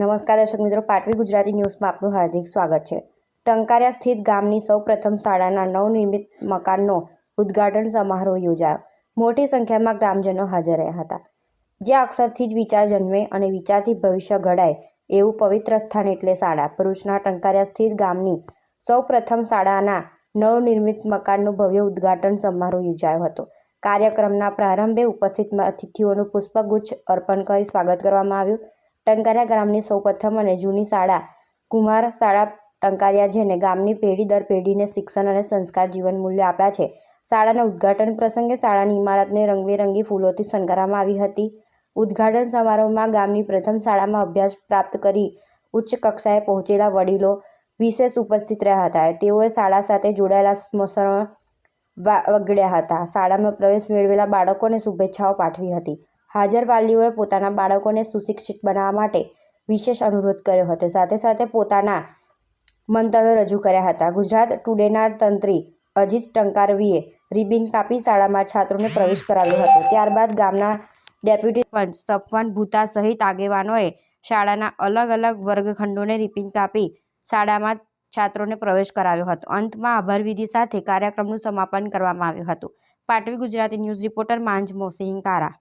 નમસ્કાર દર્શક મિત્રો, પાટવી ગુજરાતી ન્યૂઝમાં આપનું હાર્દિક સ્વાગત છે. ટંકારિયા સ્થિત ગામની સૌપ્રથમ શાળાના નવનિર્મિત મકાનનો ઉદ્ઘાટન સમારોહ યોજાયો. મોટી સંખ્યામાં ગ્રામજનો હાજર રહ્યા હતા. જે અક્ષરથી જ વિચાર જન્મે અને વિચારથી ભવિષ્ય ઘડાય એવું પવિત્ર સ્થાન એટલે શાળા. ભરૂચના ટંકારિયા સ્થિત ગામની સૌપ્રથમ શાળાના નવનિર્મિત મકાનનું ભવ્ય ઉદ્ઘાટન સમારોહ યોજાયો હતો. કાર્યક્રમના પ્રારંભે ઉપસ્થિત અતિથિઓનું પુષ્પગુચ્છ અર્પણ કરી સ્વાગત કરવામાં આવ્યું. ટંકારિયા ગામની સૌપ્રથમ અને જૂની શાળા કુમાર શાળા ટંકારિયા, જેને ગામની પેઢી દર પેઢીને શિક્ષણ અને સંસ્કાર જીવન મૂલ્ય આપ્યા છે. શાળાના ઉદ્ઘાટન પ્રસંગે શાળાની ઇમારતને રંગબેરંગી ફૂલોથી શણગારવામાં આવી હતી. ઉદ્ઘાટન સમારોહમાં ગામની પ્રથમ શાળામાં અભ્યાસ પ્રાપ્ત કરી ઉચ્ચ કક્ષાએ પહોંચેલા વડીલો વિશેષ ઉપસ્થિત રહ્યા હતા. તેઓએ શાળા સાથે જોડાયેલા સ્મશનો વગડ્યા હતા. શાળામાં પ્રવેશ મેળવેલા બાળકોને શુભેચ્છાઓ પાઠવી હતી. હાજર વાલીઓએ પોતાના બાળકોને સુશિક્ષિત બનાવવા માટે વિશેષ અનુરોધ કર્યો હતો. સાથે સાથે પોતાના મંતવ્યો રજૂ કર્યા હતા. ગુજરાત ટુડેના તંત્રી અજીત ટંકારવીએ રિબિન કાપી શાળામાં છાત્રોને પ્રવેશ કરાવ્યો હતો. ત્યારબાદ ગામના ડેપ્યુટી પંચ સફવાન ભૂતા સહિત આગેવાનોએ શાળાના અલગ અલગ વર્ગખંડોને રિબિન કાપી શાળામાં છાત્રોને પ્રવેશ કરાવ્યો હતો. અંતમાં આભાર વિધિ સાથે કાર્યક્રમનું સમાપન કરવામાં આવ્યું હતું. પાટવી ગુજરાતી ન્યૂઝ રિપોર્ટર માંજ મોસિંહ કારા.